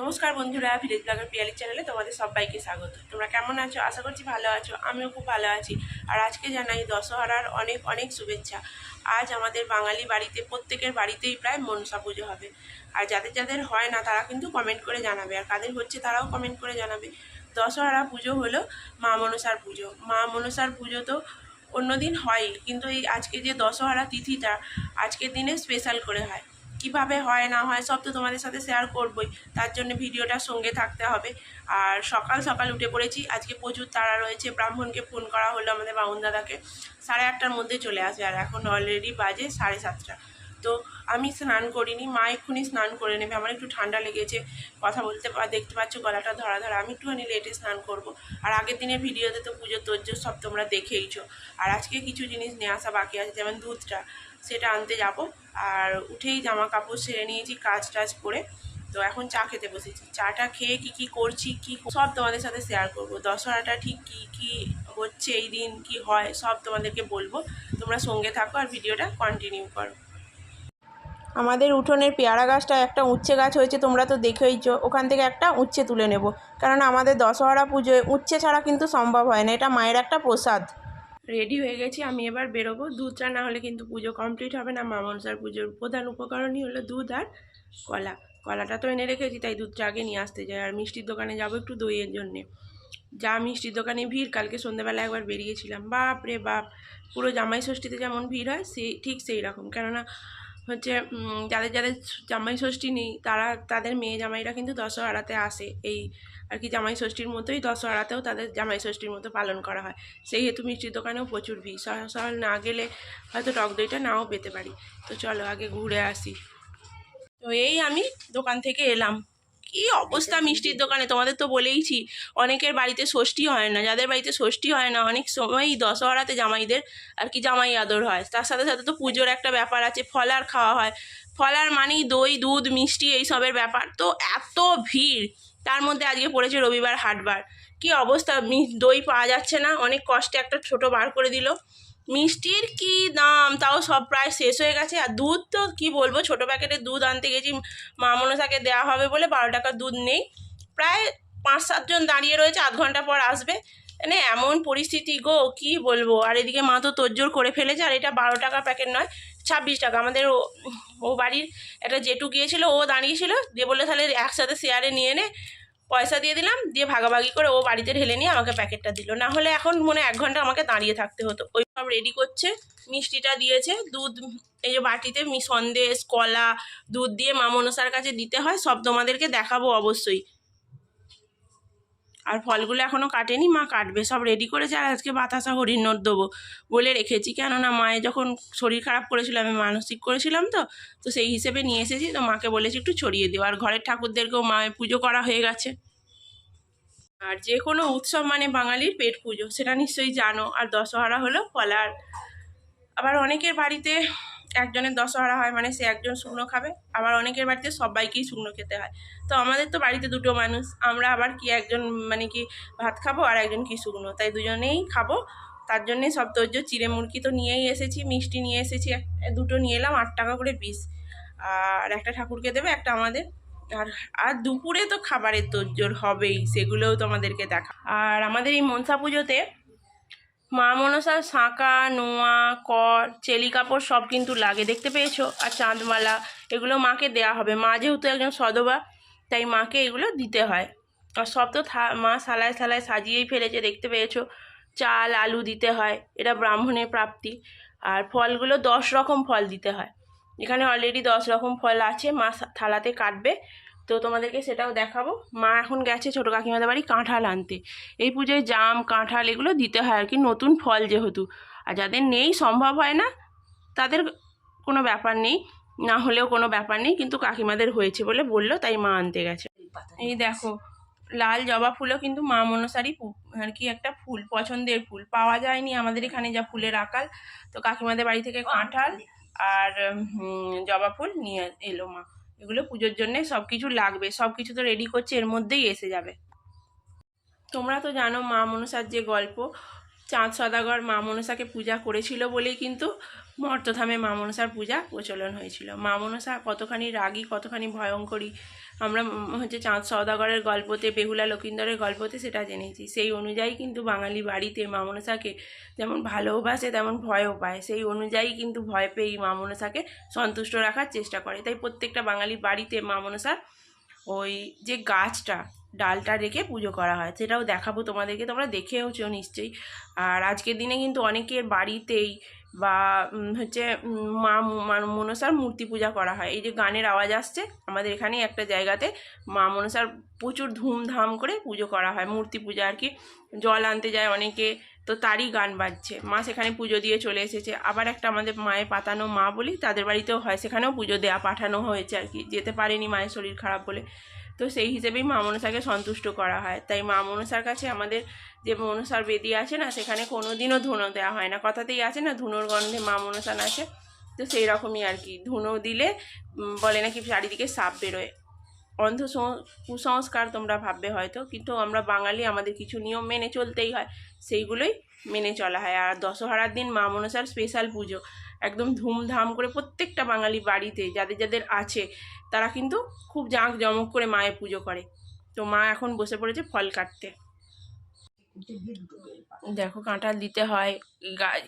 নমস্কার বন্ধুরা, village blogger Piyali চ্যানেলে তোমাদের সবাইকে স্বাগত। তোমরা কেমন আছো? আশা করছি ভালো আছো, আমিও খুব ভালো আছি। আর আজকে জানাই দশহরার অনেক অনেক শুভেচ্ছা। আজ আমাদের বাঙালি বাড়িতে, প্রত্যেকের বাড়িতেই প্রায় মনসা পুজো হবে। আর যাদের যাদের হয় না, তারা কিন্তু কমেন্ট করে জানাবে। আর কাদের হচ্ছে, তারাও কমেন্ট করে জানাবে। দশহরা পুজো হলো মা মনসার পুজো। মা মনসার পুজো তো অন্যদিন হয় কিন্তু এই আজকে যে দশহরা তিথিটা, আজকের দিনে স্পেশাল করে হয়। কীভাবে হয়, না হয়, সব তো তোমাদের সাথে শেয়ার করবই। তার জন্য ভিডিওটা সঙ্গে থাকতে হবে। আর সকাল সকাল উঠে পড়েছি। আজকে প্রচুর তারা রয়েছে। ব্রাহ্মণকে ফোন করা হলো আমাদের বাউন দাদাকে। সাড়ে আটটার মধ্যে চলে আসে আর এখন অলরেডি বাজে সাড়ে সাতটা। তো আমি স্নান করিনি, মা এক্ষুনি স্নান করে নেবে। আমার একটু ঠান্ডা লেগেছে, কথা বলতে দেখতে পাচ্ছ গলাটা ধরা ধরা। আমি একটুখানি লেটে স্নান করব। আর আগের দিনের ভিডিওতে তো পুজোর তোজ্জোর সব তোমরা দেখেইছো। আর আজকে কিছু জিনিস নিয়ে আসা বাকি আছে, যেমন দুধটা, সেটা আনতে যাব। আর উঠেই জামা কাপড় সেরে নিয়েছি, কাজ টাজ করে। তো এখন চা খেতে বসেছি। চাটা খেয়ে কি কি করছি, কি সব তোমাদের সাথে শেয়ার করব। দশহরাটা ঠিক কি কি হচ্ছে এই দিন, কি হয়, সব তোমাদেরকে বলব। তোমরা সঙ্গে থাকো আর ভিডিওটা কন্টিনিউ করো। আমাদের উঠোনের পেয়ারা গাছটা একটা উচ্ছে গাছ হয়েছে, তোমরা তো দেখেইছো। ওখান থেকে একটা উচ্ছে তুলে নেব। কারণ আমাদের দশহরা পুজোয় উচ্ছে ছাড়া কিন্তু সম্ভব হয় না, এটা মায়ের একটা প্রসাদ। রেডি হয়ে গেছি, আমি এবার বেরোবো। দুধটা না হলে কিন্তু পুজো কমপ্লিট হবে না। মা মনসার পুজোর প্রধান উপকরণই হলো দুধ আর কলা। কলাটা তো এনে রেখেছি, তাই দুধটা আগে নিয়ে আসতে যাই আর মিষ্টির দোকানে যাব একটু দইয়ের জন্যে। যা মিষ্টির দোকানে ভিড়, কালকে সন্ধ্যেবেলা একবার বেরিয়েছিলাম। বাপ রে বাপ! পুরো জামাই ষষ্ঠীতে যেমন ভিড় হয় সেই ঠিক সেই রকম। কেননা হচ্ছে যাদের যাদের জামাই ষষ্ঠী নেই, তারা, তাদের মেয়ে জামাইরা কিন্তু দশহরাতে আসে। এই আর কি জামাই ষষ্ঠীর মতোই দশহরাতেও তাদের জামাই ষষ্ঠীর মতো পালন করা হয়। সেই হেতু মিষ্টির দোকানেও প্রচুর ভিড়। সকাল না গেলে হয়তো টক দইটা নাও পেতে পারি। তো চলো আগে ঘুরে আসি। তো এই আমি দোকান থেকে এলাম। কি অবস্থা মিষ্টির দোকানে? তোমাদের তো বলেইছি, অনেকের বাড়িতে ষষ্ঠী হয় না, যাদের বাড়িতে ষষ্ঠী হয় না, অনেক সময়ই দশহরাতে জামাইদের আর কি জামাই আদর হয়। তার সাথে সাথে তো পুজোর একটা ব্যাপার আছে ফলার খাওয়া হয়। ফলার মানেই দই, দুধ, মিষ্টি এইসবের ব্যাপার। তো এত ভিড়, তার মধ্যে আজকে পড়েছে রবিবার হাটবার। কি অবস্থা? দই পাওয়া যাচ্ছে না, অনেক কষ্টে একটা ছোট বার করে দিল। মিষ্টির কি দাম? তাও সব প্রায় শেষ হয়ে গেছে। আর দুধ তো কি বলব? ছোট প্যাকেটের দুধ আনতে গেছি মা মনসাকে দেওয়া হবে বলে বারো টাকার দুধ নেই। প্রায় পাঁচ সাতজন দাঁড়িয়ে রয়েছে, আধ ঘণ্টা পর আসবে। মানে এমন পরিস্থিতি গো, কি বলব? আর এদিকে মা তো তোজ্জোর করে ফেলেছে, আর এটা বারো টাকা প্যাকেট নয়, ছাব্বিশ টাকা। আমাদের ও ও বাড়ির একটা জেঠু গিয়েছিল, ও দাঁড়িয়েছিল, দিয়ে বলল তাহলে একসাথে শেয়ারে নিয়ে নে। পয়সা দিয়ে দিলাম, দিয়ে ভাগাভাগি করে ও বাড়িতে ঢেলে নিয়ে আমাকে প্যাকেটটা দিল। না হলে এখন মনে এক ঘণ্টা আমাকে দাঁড়িয়ে থাকতে হতো। ওই সব রেডি করছে, মিষ্টিটা দিয়েছে, দুধ, এই যে বাটিতে সন্দেশ, কলা, দুধ দিয়ে মামনসার কাছে দিতে হয়, সব তোমাদেরকে দেখাবো অবশ্যই। আর ফলগুলো এখনও কাটেনি, মা কাটবে। সব রেডি করেছে আর আজকে বাতাসা হরিণর দেবো বলে রেখেছি। কেননা মায়ে যখন শরীর খারাপ করেছিল, আমি মানসিক করেছিলাম তো তো সেই হিসেবে নিয়ে এসেছি। তো মাকে বলেছি একটু ছড়িয়ে দিও। আর ঘরের ঠাকুরদেরকেও মায়ের পুজো করা হয়ে গেছে। আর যে কোনো উৎসব মানে বাঙালির পেট পুজো, সেটা নিশ্চয়ই জানো। আর দশহরা হলো ফলার আবার অনেকের বাড়িতে একজনের দশহরা হয় মানে সে একজন শুকনো খাবে, আবার অনেকের বাড়িতে সবাইকেই শুকনো খেতে হয়। তো আমাদের তো বাড়িতে দুটো মানুষ, আমরা আবার কি একজন মানে কি ভাত খাব আর একজন কি শুকনো, তাই দুজনেই খাব। তার জন্যে সব তৈর্য চিড়ে মুরগি তো নিয়েই এসেছি, মিষ্টি নিয়ে এসেছি দুটো নিয়ে এলাম আট টাকা করে পিস আর একটা ঠাকুরকে দেবে, একটা আমাদের। আর আর দুপুরে তো খাবারের তোজ্জোর হবেই, সেগুলোও তোমাদেরকে দেখা। আর আমাদের এই মনসা পুজোতে মা মনসার শাঁকা নোয়া, কর চেলি কাপড় সব কিন্তু লাগে, দেখতে পেয়েছ? আর চাঁদমালা, এগুলো মাকে দেয়া হবে। মা যেহেতু একজন সদবা, তাই মাকে এগুলো দিতে হয়। আর সব তো মা সালায় সালায় সাজিয়েই ফেলেছে, দেখতে পেয়েছ? চাল, আলু দিতে হয়, এটা ব্রাহ্মণের প্রাপ্তি। আর ফলগুলো দশ রকম ফল দিতে হয়। এখানে অলরেডি দশ রকম ফল আছে, মা থালাতে কাটবে। তো তোমাদেরকে সেটাও দেখাবো। মা এখন গেছে ছোটো কাকিমাদের বাড়ি কাঁঠাল আনতে। এই পুজোয় জাম, কাঁঠাল এগুলো দিতে হয় আর কি, নতুন ফল যেহেতু। আর যাদের নেই সম্ভব হয় না, তাদের কোনো ব্যাপার নেই, না হলেও কোনো ব্যাপার নেই, কিন্তু কাকিমাদের হয়েছে বলে বলল, তাই মা আনতে গেছে। এই দেখো, লাল জবা ফুলও কিন্তু মা মনসারই আর কি একটা ফুল, পছন্দের ফুল। পাওয়া যায়নি আমাদের এখানে যা ফুলের আকাল তো কাকিমাদের বাড়ি থেকে কাঁঠাল আর জবা ফুল নিয়ে এলো মা। এগুলো পুজোর জন্যে সব কিছু লাগবে সব কিছু তো রেডি করছে, এর মধ্যেই এসে যাবে। তোমরা তো জানো মা মনসার যে গল্প, চাঁদ সদাগর মা মনসাকে পূজা করেছিল বলেই কিন্তু মর্তধামে মা মনসার পূজা প্রচলন হয়েছিল। মা মনসা কতখানি রাগী, কতখানি ভয়ঙ্করী, আমরা হচ্ছে চাঁদ সদাগরের গল্পতে, বেহুলা লকিন্দরের গল্পতে সেটা জেনেছি। সেই অনুযায়ী কিন্তু বাঙালি বাড়িতে মা মনসাকে যেমন ভালোবাসে তেমন ভয়ও পায়। সেই অনুযায়ী কিন্তু ভয় পেয়েই মা মনসাকে সন্তুষ্ট রাখার চেষ্টা করে। তাই প্রত্যেকটা বাঙালি বাড়িতে মা মনসার ওই যে গাছটা, ডালটা রেখে পুজো করা হয়। সেটাও দেখাবো তোমাদেরকে, তোমরা দেখেওছো নিশ্চয়ই। আর আজকের দিনে কিন্তু অনেকের বাড়িতেই বা হচ্ছে মা মনসার মূর্তি পূজা করা হয়। এই যে গানের আওয়াজ আসছে, আমাদের এখানে একটা জায়গাতে মা মনসার প্রচুর ধুমধাম করে পুজো করা হয়, মূর্তি পূজা আর কি। জল আনতে যায় অনেকে, তো তারই গান বাজছে। মা সেখানে পুজো দিয়ে চলে এসেছে। আবার একটা আমাদের মায়ের পাতানো মা বলি, তাদের বাড়িতেও হয়, সেখানেও পুজো দেয়া, পাঠানো হয়েছে আর কি। যেতে পারেনি মায়ের শরীর খারাপ বলে। তো সেই হিসেবেই মা মনসাকে সন্তুষ্ট করা হয়। তাই মা মনসার কাছে আমাদের যে মনসার বেদি আছে না, সেখানে কোনো দিনও ধুনো দেওয়া হয় না। কথাতেই আছে না, ধুনোর গন্ধে মা মনসা নাচে। তো সেই রকমই আর কি। ধুনো দিলে বলে নাকি চারিদিকে সাপ বেরোয়। অন্ধ কুসংস্কার তোমরা ভাববে হয়তো, কিন্তু আমরা বাঙালি, আমাদের কিছু নিয়ম মেনে চলতেই হয়। সেইগুলোই মেনে চলা হয়। আর দশহরার দিন মা মনসার স্পেশাল পুজো। একদম ধুমধাম করে প্রত্যেকটা বাঙালি বাড়িতে যাদের যাদের আছে, তারা কিন্তু খুব জাঁক জমক করে মায়ের পুজো করে। তো মা এখন বসে পড়েছে ফল কাটতে। দেখো কাঁঠাল দিতে হয়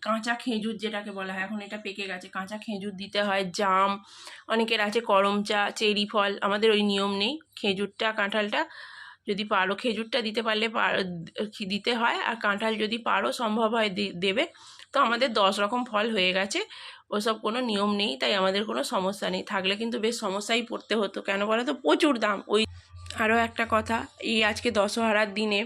কাঁচা খেজুর যেটাকে বলা হয়, এখন এটা পেকে গেছে। কাঁচা খেজুর দিতে হয়, জাম, অনেকের আছে করম চা, চেরি ফল, আমাদের ওই নিয়ম নেই। খেজুরটা, কাঁঠালটা যদি পারো, খেজুরটা দিতে পারলে পার- দিতে হয়, আর কাঁঠাল যদি পারো, সম্ভব হয় দেবে। তো আমাদের দশ রকম ফল হয়ে গেছে। ওসব কোনো নিয়ম নেই, তাই আমাদের কোনো সমস্যা নেই। থাকলে কিন্তু বেশ সমস্যাই পড়তে হতো। কেন বলো তো? প্রচুর দাম। ওই আরও একটা কথা, এই আজকে দশহরার দিনে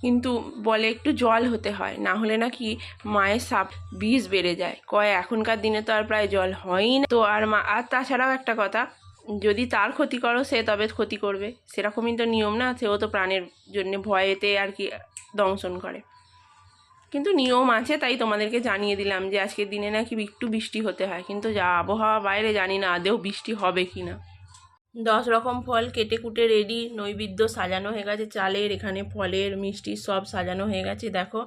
কিন্তু বলে একটু জল হতে হয়। না হলে নাকি মায়ের সাপ বিষ বেড়ে যায়। কয়, এখনকার দিনে তো আর প্রায় জল হয়ই না। তো আর মা, আর তাছাড়াও একটা কথা, যদি তার ক্ষতি করো, সে তবে ক্ষতি করবে। সেরকমই তো নিয়ম না, সেও তো প্রাণের জন্য ভয়েতে আর কি দংশন করে। কিন্তু নিয়ম আছে, তাই তোমাদেরকে জানিয়ে দিলাম যে আজকের দিনে নাকি একটু বৃষ্টি হতে হয়। কিন্তু যা আবহাওয়া বাইরে জানি না আদেও বৃষ্টি হবে কি না। দশ রকম ফল কেটে কুটে রেডি নৈবেদ্য সাজানো হয়ে গেছে, চালের এখানে ফলের, মিষ্টি সব সাজানো হয়ে গেছে, দেখো।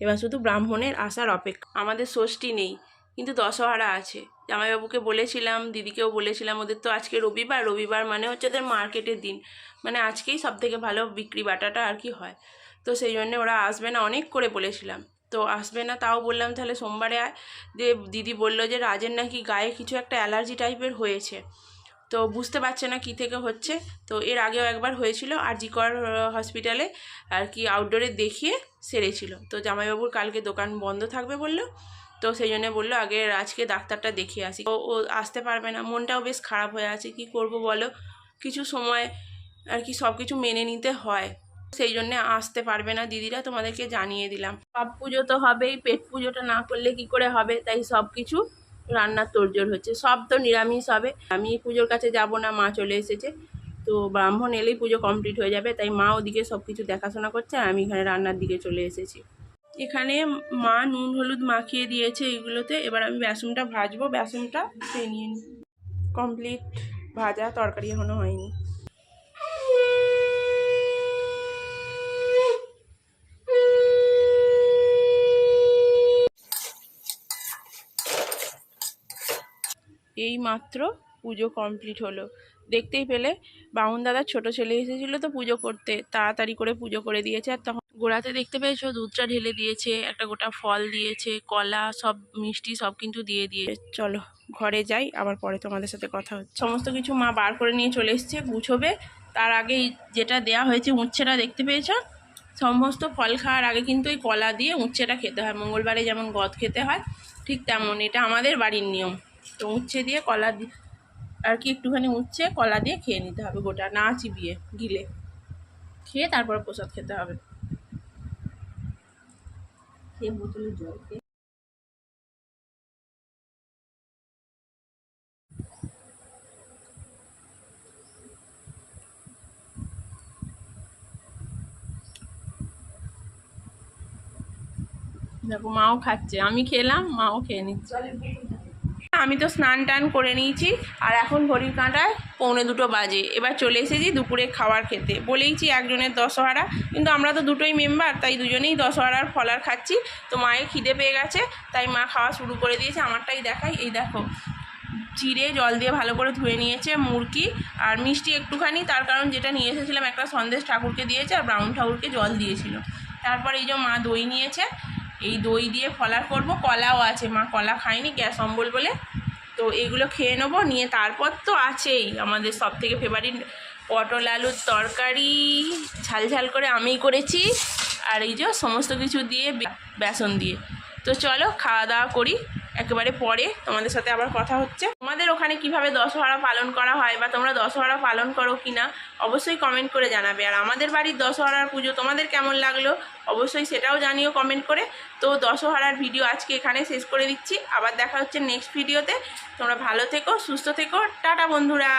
এবার শুধু ব্রাহ্মণের আসার অপেক্ষা। আমাদের ষষ্ঠী নেই, কিন্তু দশহরা আছে। জামাইবাবুকে বলেছিলাম, দিদিকেও বলেছিলাম, ওদের তো আজকে রবিবার রবিবার মানে হচ্ছে ওদের মার্কেটের দিন। মানে আজকেই সব থেকে ভালো বিক্রি বাটাটা আর কি হয়। তো সেই জন্য ওরা আসবে না, অনেক করে বলেছিলাম। তো আসবে না তাও বললাম, তাহলে সোমবারে আয়। যে দিদি বলল যে, রাজের নাকি গায়ে কিছু একটা অ্যালার্জি টাইপের হয়েছে। তো বুঝতে পারছে না কী থেকে হচ্ছে। তো এর আগেও একবার হয়েছিল, আর জিকর হসপিটালে আর কি আউটডোরে দেখিয়ে সেরেছিল। তো জামাইবাবুর কালকে দোকান বন্ধ থাকবে বলল। তো সেই জন্য বলল, আগে আজকে ডাক্তারটা দেখিয়ে আসি। ও ও আসতে পারবে না, মনটাও বেশ খারাপ হয়ে আছে। কি করব বলো? কিছু সময় আর কি সব কিছু মেনে নিতে হয়। সেই জন্য আসতে পারবে না। দিদিরা তোমাদেরকে জানিয়ে দিলাম। সব পুজো তো হবেই, পেট পুজোটা না করলে কি করে হবে? তাই সব কিছু রান্নার তোড়জোড় হচ্ছে। সব তো নিরামিষ হবে। আমি পুজোর কাছে যাব না, মা চলে এসেছে। তো ব্রাহ্মণ এলেই পুজো কমপ্লিট হয়ে যাবে। তাই মা ওদিকে সব কিছু দেখাশোনা করছে আর আমি এখানে রান্নার দিকে চলে এসেছি। এখানে মা নুন, হলুদ মাখিয়ে দিয়েছে এইগুলোতে। এবার আমি বেসনটা ভাজবো। বেসনটা নিয়ে কমপ্লিট ভাজা, তরকারি এখনও হয়নি। এই মাত্র পুজো কমপ্লিট হলো। দেখতেই পেলে, বামুন দাদার ছোট ছেলে এসেছিল তো পুজো করতে, তাড়াতাড়ি করে পুজো করে দিয়েছে। আর তখন গোড়াতে দেখতে পেয়েছ, দুধটা ঢেলে দিয়েছে, একটা গোটা ফল দিয়েছে, কলা, সব মিষ্টি সব কিন্তু দিয়ে দিয়ে চলো, ঘরে যাই, আবার পরে তোমাদের সাথে কথা হচ্ছে। সমস্ত কিছু মা বার করে নিয়ে চলে এসছে, গুছোবে। তার আগে যেটা দেয়া হয়েছে উচ্ছেটা দেখতে পেয়েছ? সমস্ত ফল খাওয়ার আগে কিন্তু এই কলা দিয়ে উচ্ছেটা খেতে হয়। মঙ্গলবারে যেমন গদ খেতে হয়, ঠিক তেমন। এটা আমাদের বাড়ির নিয়ম। তো উচ্ছে দিয়ে কলা দিয়ে আর কি একটুখানি উচ্ছে কলা দিয়ে খেয়ে নিতে হবে গোটা না চিবিয়ে গিলে। খেয়ে তারপরে প্রসাদ খেতে হবে। খেয়ে বোতলে জল খেয়ে দেখো মাও খাচ্ছে। আমি খেলাম মাও খেয়ে নিচ্ছে। আমি তো স্নান টান করে নিয়েছি আর এখন ঘড়ির কাঁটায় পৌনে দুটো বাজে। এবার চলে এসেছি দুপুরে খাবার খেতে। বলেইছি একজনের দশহারা, কিন্তু আমরা তো দুটোই মেম্বার তাই দুজনেই দশহারার ফলার খাচ্ছি। তো মায়ের খিদে পেয়ে গেছে, তাই মা খাওয়া শুরু করে দিয়েছে। আমারটাই দেখাই, এই দেখো। চিড়ে জল দিয়ে ভালো করে ধুয়ে নিয়েছে মুরকি আর মিষ্টি একটুখানি। তার কারণ যেটা নিয়ে এসেছিলাম, একটা সন্দেশ ঠাকুরকে দিয়েছে আর ব্রাউন ঠাকুরকে জল দিয়েছিল। তারপর এই যে মা দই নিয়েছে এই দই দিয়ে ফলার করব, কলাও আছে, মা কলা খায়নি, গ্যাস অম্বল বলে। তো এগুলো খেয়ে নেব, নিয়ে তারপর তো আছেই। আমাদের সব থেকে ফেভারিট পটল আলুর তরকারি, ঝাল ঝাল করে আমি করেছি। আর এই যে সমস্ত কিছু দিয়ে বেসন দিয়ে। তো চলো খাওয়া দাওয়া করি। একেবারে পরে তোমাদের সাথে আবার কথা হচ্ছে। তোমাদের ওখানে কীভাবে দশহরা পালন করা হয় বা তোমরা দশহরা পালন করো কি না অবশ্যই কমেন্ট করে জানাবে। আর আমাদের বাড়ির দশহরার পুজো তোমাদের কেমন লাগল অবশ্যই সেটাও জানিও কমেন্ট করে। তো দশহরার ভিডিও আজকে এখানে শেষ করে দিচ্ছি। আবার দেখা হচ্ছে নেক্সট ভিডিওতে তোমরা ভালো থেকো, সুস্থ থেকো। টাটা বন্ধুরা।